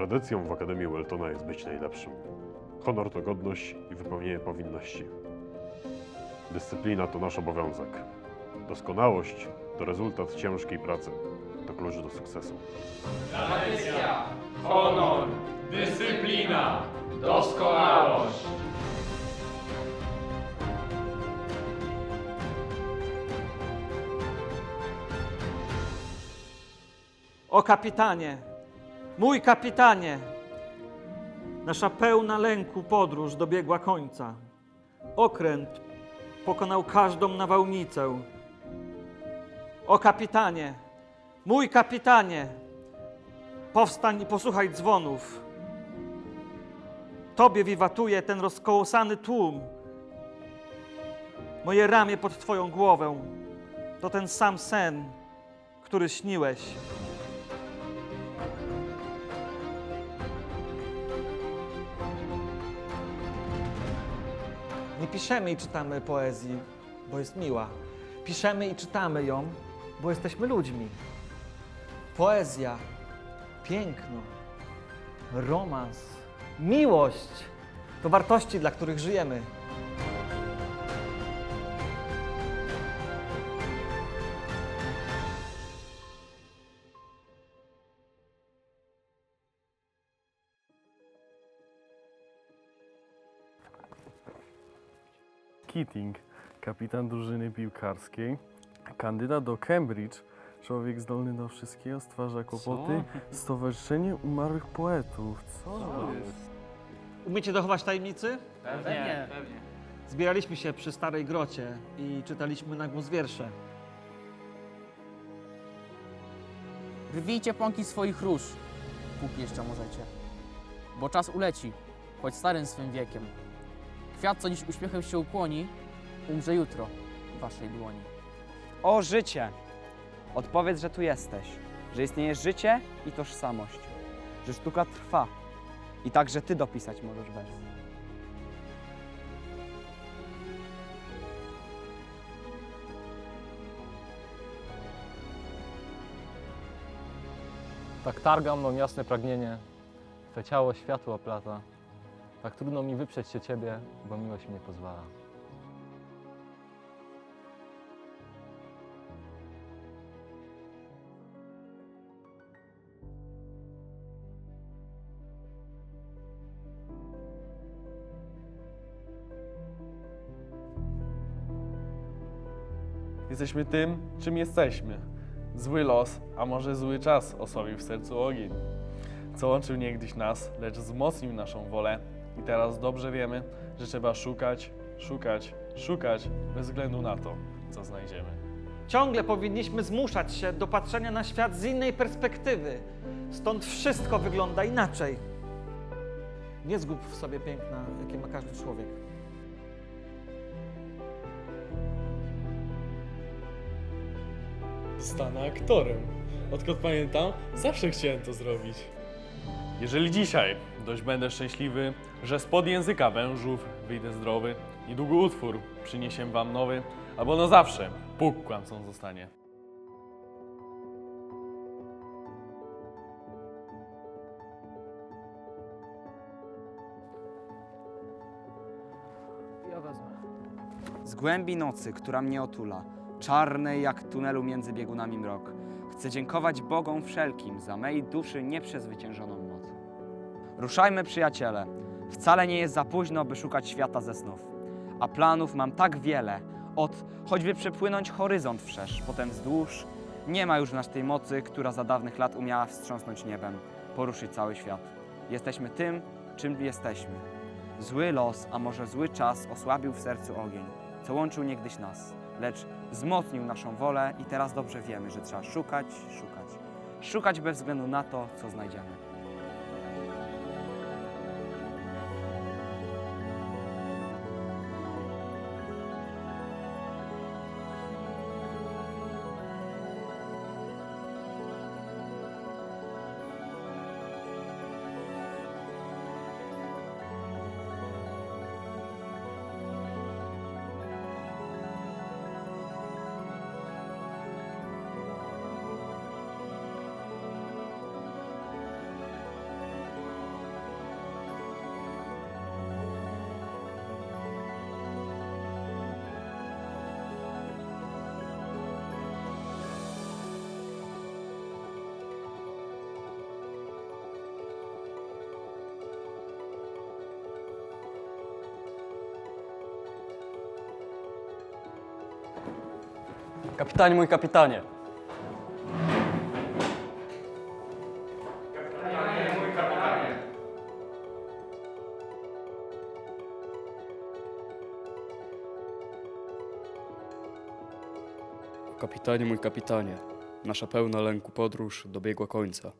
Tradycją w Akademii Weltona jest być najlepszym. Honor to godność i wypełnienie powinności. Dyscyplina to nasz obowiązek. Doskonałość to rezultat ciężkiej pracy. To klucz do sukcesu. Tradycja, honor, dyscyplina, doskonałość. O kapitanie, mój kapitanie, nasza pełna lęku podróż dobiegła końca. Okręt pokonał każdą nawałnicę. O kapitanie, mój kapitanie, powstań i posłuchaj dzwonów. Tobie wiwatuje ten rozkołosany tłum. Moje ramię pod Twoją głowę to ten sam sen, który śniłeś. Nie piszemy i czytamy poezji, bo jest miła. Piszemy i czytamy ją, bo jesteśmy ludźmi. Poezja, piękno, romans, miłość to wartości, dla których żyjemy. Keating, kapitan drużyny piłkarskiej, kandydat do Cambridge, człowiek zdolny do wszystkiego, stwarza kłopoty, Stowarzyszenie Umarłych Poetów. Co to jest? Umiecie dochować tajemnicy? Pewnie. Zbieraliśmy się przy starej grocie i czytaliśmy na głos wiersze. Wywijcie pąki swoich róż, póki jeszcze możecie. Bo czas uleci, choć starym swym wiekiem. Kwiat, co dziś uśmiechem się ukłoni, umrze jutro w waszej dłoni. O życie! Odpowiedz, że tu jesteś, że istnieje życie i tożsamość, że sztuka trwa i także ty dopisać możesz wers. Tak targa mną jasne pragnienie, Twe ciało światło oplata. Tak trudno mi wyprzeć się Ciebie, bo miłość mnie pozwala. Jesteśmy tym, czym jesteśmy. Zły los, a może zły czas osłabił w sercu ogień. Co łączył niegdyś nas, lecz wzmocnił naszą wolę. I teraz dobrze wiemy, że trzeba szukać, szukać, szukać, bez względu na to, co znajdziemy. Ciągle powinniśmy zmuszać się do patrzenia na świat z innej perspektywy. Stąd wszystko wygląda inaczej. Nie zgub w sobie piękna, jakie ma każdy człowiek. Zostanę aktorem. Odkąd pamiętam, zawsze chciałem to zrobić. Jeżeli dzisiaj dość będę szczęśliwy, że spod języka wężów wyjdę zdrowy, niedługo utwór przyniesie wam nowy, albo na zawsze Bóg kłamcą zostanie. Z głębi nocy, która mnie otula, czarnej jak tunelu między biegunami mrok, chcę dziękować Bogom wszelkim za mej duszy nieprzezwyciężoną moc. Ruszajmy, przyjaciele. Wcale nie jest za późno, by szukać świata ze snów. A planów mam tak wiele, od choćby przepłynąć horyzont wszerz, potem wzdłuż. Nie ma już nas tej mocy, która za dawnych lat umiała wstrząsnąć niebem, poruszyć cały świat. Jesteśmy tym, czym jesteśmy. Zły los, a może zły czas osłabił w sercu ogień, co łączył niegdyś nas, lecz wzmocnił naszą wolę i teraz dobrze wiemy, że trzeba szukać, szukać. Szukać bez względu na to, co znajdziemy. Kapitanie, mój kapitanie! Kapitanie, mój kapitanie, nasza pełna lęku podróż dobiegła końca.